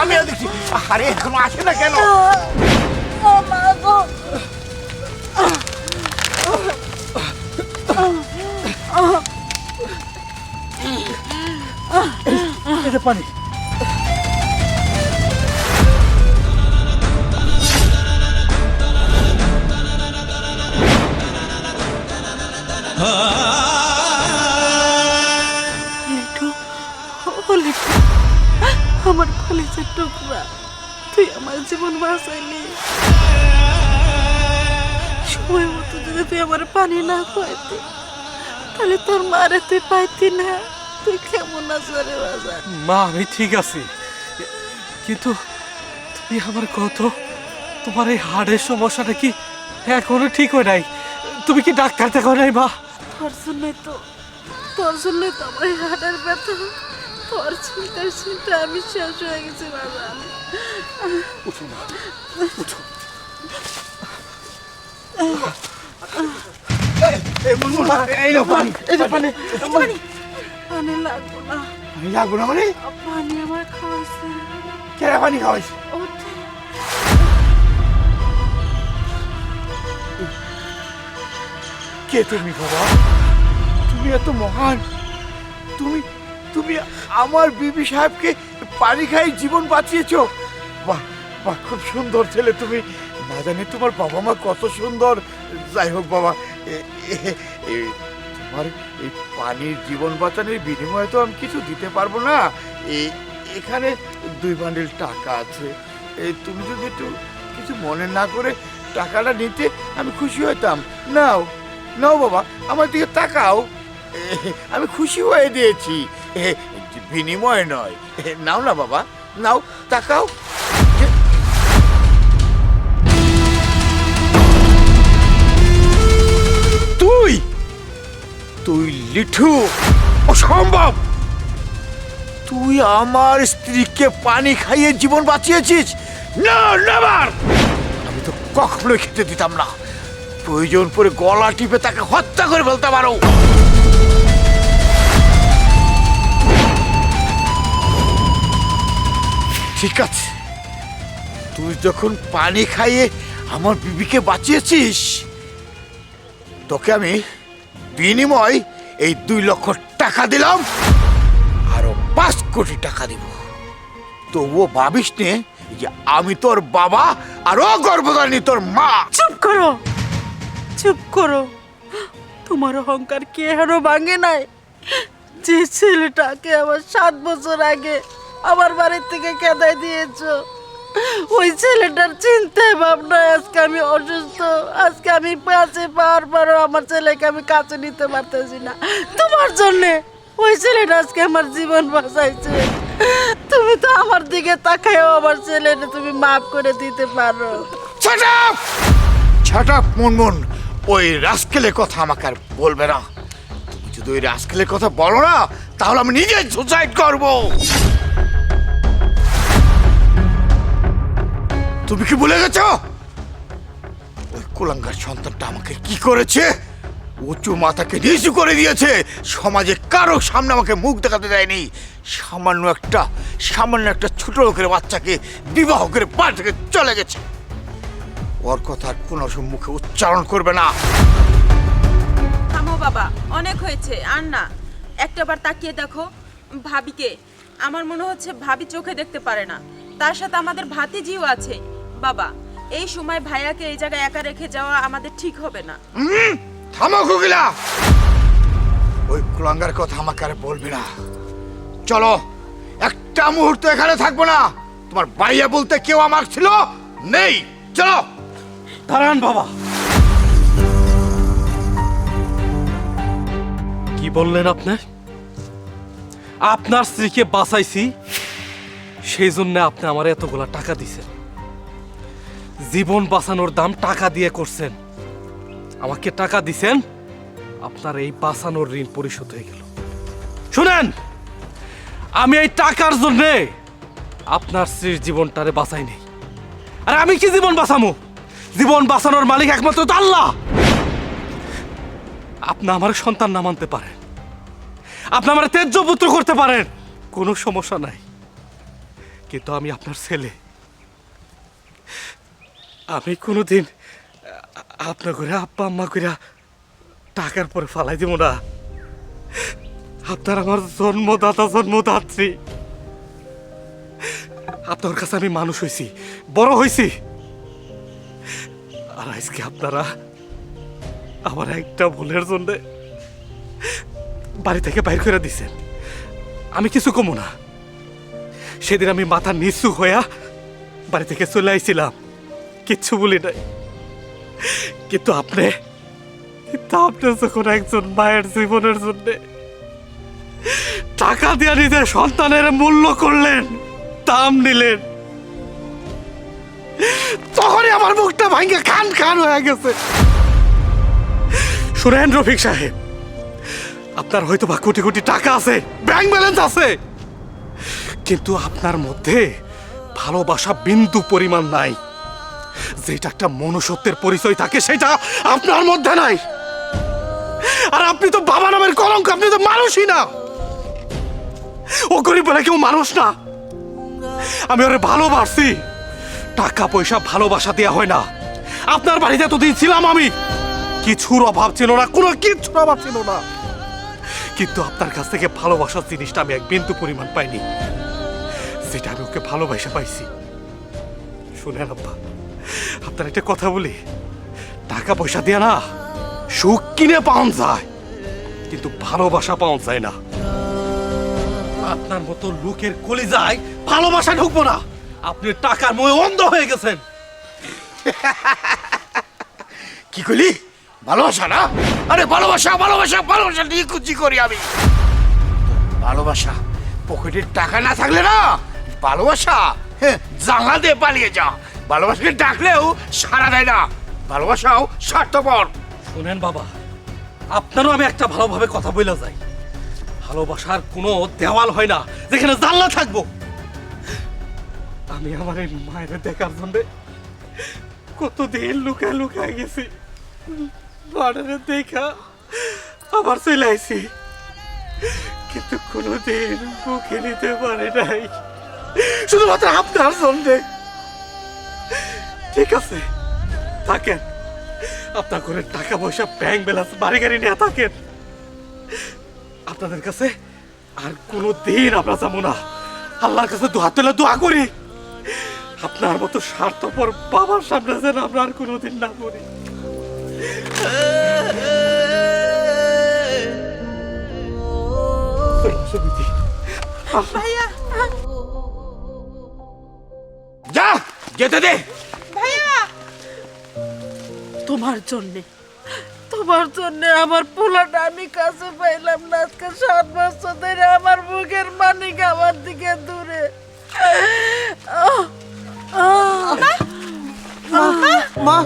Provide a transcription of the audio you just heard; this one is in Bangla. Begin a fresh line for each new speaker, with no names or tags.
আমি গেছি আরে এখনও আসে না কেন পানি।
কলেজের টুকরা। তুই আমার জীবন বাঁচাইলি। সময় মতো যদি তুই আমার পানি না খাইতি তাহলে তোর মারে তুই পাইতি না। তুই কেমন আছো রে বাজার
মা আমি ঠিক আছি। কিন্তু তুমি আমার কত তোমার এই হাড়ের সমস্যাটা কি এখনও ঠিক হয় নাই? তুমি কি ডাক্তার দেখো নাই মা?
তোর জন্যই তো তোর জন্যই তো আমার হাটের ব্যথা। তোর চিন্তা আমি শেষ হয়ে গেছি বাবা
এই মুনমুন এই নাও পানি এই যে পানি
পানি লাগবো না
পানি লাগবো না মানে
পানি আমার খাওয়াছে
কেরা পানি খাওয়াইছে কে তুমি বাবা তুমি এত মহান তুমি তুমি আমার বিবি সাহেবকে পানি খাই জীবন বাঁচিয়েছো। বাহ বাহ, খুব সুন্দর ছেলে তুমি। না জানি তোমার বাবা মা কত সুন্দর। যাই হোক বাবা তোমার এই পানির জীবন বাঁচানোর বিনিময়ে তো আমি কিছু দিতে পারব না। এখানে দুই বান্ডিল টাকা আছে। তুমি যদি একটু কিছু মনে না করে টাকাটা নিতে, আমি খুশি হইতাম নাও নাও বাবা, আমার দিকে তাকাও। আমি খুশি হয়ে দিয়েছি। বিনিময় নয়। নাও না, বাবা। নাও, তাকাও। তুই তুই লিঠু। অসম্ভব! তুই আমার স্ত্রীকে পানি খাইয়ে জীবন বাঁচিয়েছিস? না, নেভার! আমি তো কখনোই খেতে দিতাম না। প্রয়োজন পরে গলা টিপে তাকে হত্যা করে ফেলতে পারো। ঠিক আছে। তুই যখন পানি খাইয়ে আমার বিবিকে বাঁচিয়েছিস, তোকে আমি বিনিময় এই দুই লক্ষ টাকা দিলাম, আরও পাঁচ কোটি টাকা দিব। তবুও ভাবিস নে যে আমি তোর বাবা আর ও গর্ভধারণী, তোর মা।
চুপ করো। চুপ করো। তোমার অহংকার কে এখনও ভাঙে নাই। যে ছেলেটাকে আমার সাত বছর আগে আমার বাড়ির থেকে কেদাই দিয়েছ। ওই ছেলেটার চিন্তায় ভাবনায় আজকে আমি অসুস্থ। আজকে আমি পাশে পাওয়ার পরও আমার ছেলেকে আমি কাছে নিতে পারতেছি না। তোমার জন্যে ওই ছেলেটা আজকে আমার জীবন বাঁচাইছে। তুমি তো আমার দিকে তাকায়ও আমার ছেলেটা তুমি মাফ করে দিতে পারো।
ছাট মুনমুন ওই রাস্কেলের কথা আমাকে আর বলবে না। তুমি যদি ওই রাস্কেলের কথা বলো না, তাহলে আমি নিজে সুসাইড করব। তুমি কি ভুলে গেছো? ওই কুলাঙ্গার সন্তানটা আমাকে কি করেছে? উঁচু মাথাকে নিচু করে দিয়েছে। সমাজে কারও সামনে আমাকে মুখ দেখাতে দেয়নি। সামান্য একটা সামান্য একটা ছোট লোকের বাচ্চাকে, বিবাহ করে বাড়ি থেকে চলে গেছে। ওর কথা কোনো মুখে উচ্চারণ করবে না।
থামো বাবা, অনেক হয়েছে, আর না। একটাবার তাকিয়ে দেখো ভাবিকে। আমার মনে হচ্ছে ভাবি চোখে দেখতে পারে না। তার সাথে আমাদের ভাতিজিও আছে। বাবা এই সময় ভাইয়াকে এই জায়গায় একা রেখে যাওয়া আমাদের ঠিক হবে না।
হুম থামো কুকিলা ওই কুলাঙ্গার কথা আমাকে আর বলবি না। চলো একটা মুহূর্ত এখানে থাকব না। তোমার বাইয়া বলতে কেউ আমার ছিল নেই। চলো।
দাঁড়ান বাবা। কি বললেন আপনি? আপনার স্ত্রীকে বাঁচাইছি সেই জন্য আপনি আমার এতগুলা টাকা দিছেন। জীবন বাঁচানোর দাম টাকা দিয়ে করছেন। আমাকে টাকা দিছেন, আপনার এই বাঁচানোর ঋণ পরিশোধ হয়ে গেল। শুনেন, আমি এই টাকার জন্যে আপনার স্ত্রীর জীবনটারে বাঁচাই নেই। আর আমি কি জীবন বাঁচামু? জীবন বাঁচানোর মালিক একমাত্র তো আল্লাহ। আপনি আমার সন্তান না মানতে পারেন। আপনি আমার তেজ্য পুত্র করতে পারেন। কোনো সমস্যা নাই। কিন্তু আমি আপনার ছেলে। আমি কোনোদিন আ- আপনার করে আব্বা, আম্মা করে টাকার পরে ফালাই দিব না। আপনার আমার জন্মদাতা, জন্মদাত্রী। আপনার কাছে আমি মানুষ হয়েছি বড় হয়েছি আর আজকে আপনারা আমার একটা ভুলের জন্য বাড়ি থেকে বাইর করে দিছেন। আমি কিছু কমু না। সেদিন আমি মাথা নিচু হইয়া বাড়ি থেকে চলে আইছিলাম। কিচ্ছু বলি নাই। কিন্তু আপনি কিন্তু আপনি যখন একজন মায়ের জীবনের জন্য টাকা দিয়ে নিজের সন্তানের মূল্য করলেন, দাম নিলেন, তখনই আমার মুখটা ভাঙ্গে খান খান হয়ে গেছে। শুনেন রফিক সাহেব, আপনার হয়তো বা কোটি কোটি টাকা আছে, ব্যাংক ব্যালেন্স আছে, কিন্তু আপনার মধ্যে ভালোবাসা বিন্দু পরিমাণ নাই। যেটা একটা মনুষ্যত্বের পরিচয় থাকে, সেটা আপনার মধ্যে নাই। আর আপনি তো বাবা নামের কলঙ্ক, আপনি তো মানুষই না। ও গরিব বলে কেউ মানুষ না। আমি ওরে ভালোবাসি। টাকা, পয়সা ভালোবাসা দেওয়া হয় না। আপনার বাড়িতে এতদিন ছিলাম আমি। কিছুর অভাব ছিল না, কোনো কিছুর অভাব ছিল না। কিন্তু আপনার কাছ থেকে ভালোবাসার জিনিসটা আমি এক বিন্দু পরিমাণ পাইনি। যেটা আমি ওকে ভালোবাসা পাইছি। শুনেন আব্বা। আপনার একটা কথা বলি। টাকা পয়সা দিয়ে না সুখ কিনে পাওয়া যায় কিন্তু ভালোবাসা পাওয়া যায় না। আপনার মতো লোকের কলি যায় ভালোবাসা ঢুকবো না। আপনি টাকার মোহে অন্ধ হয়ে গেছেন।
কি করলি ভালোবাসা না? আরে ভালোবাসা ভালোবাসা ভালোবাসা নিয়ে কুচি করি আমি। ভালোবাসা পকেটের টাকা না থাকলে না ভালোবাসা হ্যাঁ, জানলা দিয়ে পালিয়ে যা ভালোবাসাকে ডাকলেও সারা দেয় না। ভালোবাসাও স্বার্থপর।
শুনেন বাবা, আপনারও আমি একটা ভালোভাবে কথা বইলা যাই। ভালোবাসার কোনো দেওয়াল হয় না, যেখানে জানলা থাকব। আমি আমার এই মায়ের দেখার জন্য কতদিন লুকায় লুকায় গেছি। মায়ের দেখা আবার চলে আইছি। কিন্তু কোনোদিন মুখে নিতে পারে নাই। শুধুমাত্র আপনার জন্যে। ঠিক আছে। থাকেন। আপনার ঘরে টাকা পয়সা ব্যাংক ব্যালেন্স বাড়ি গাড়ি নিয়ে থাকেন। আপনাদের কাছে আর কোনো দিন আমরা যাব না। আল্লাহর কাছে দু হাত তুলে দোয়া করি। আপনার মতো স্বার্থপর বাবার সামনে যেন আমরা আর কোনোদিন না করি
যা, যেতে দে।
তোমার জন্য। তোমার জন্য আমার পোলাটা আমি কাছে পাইলাম না। আজকে সাত বছর ধরে আমার বুকের মানিক আমার দিকে দূরে।
মা।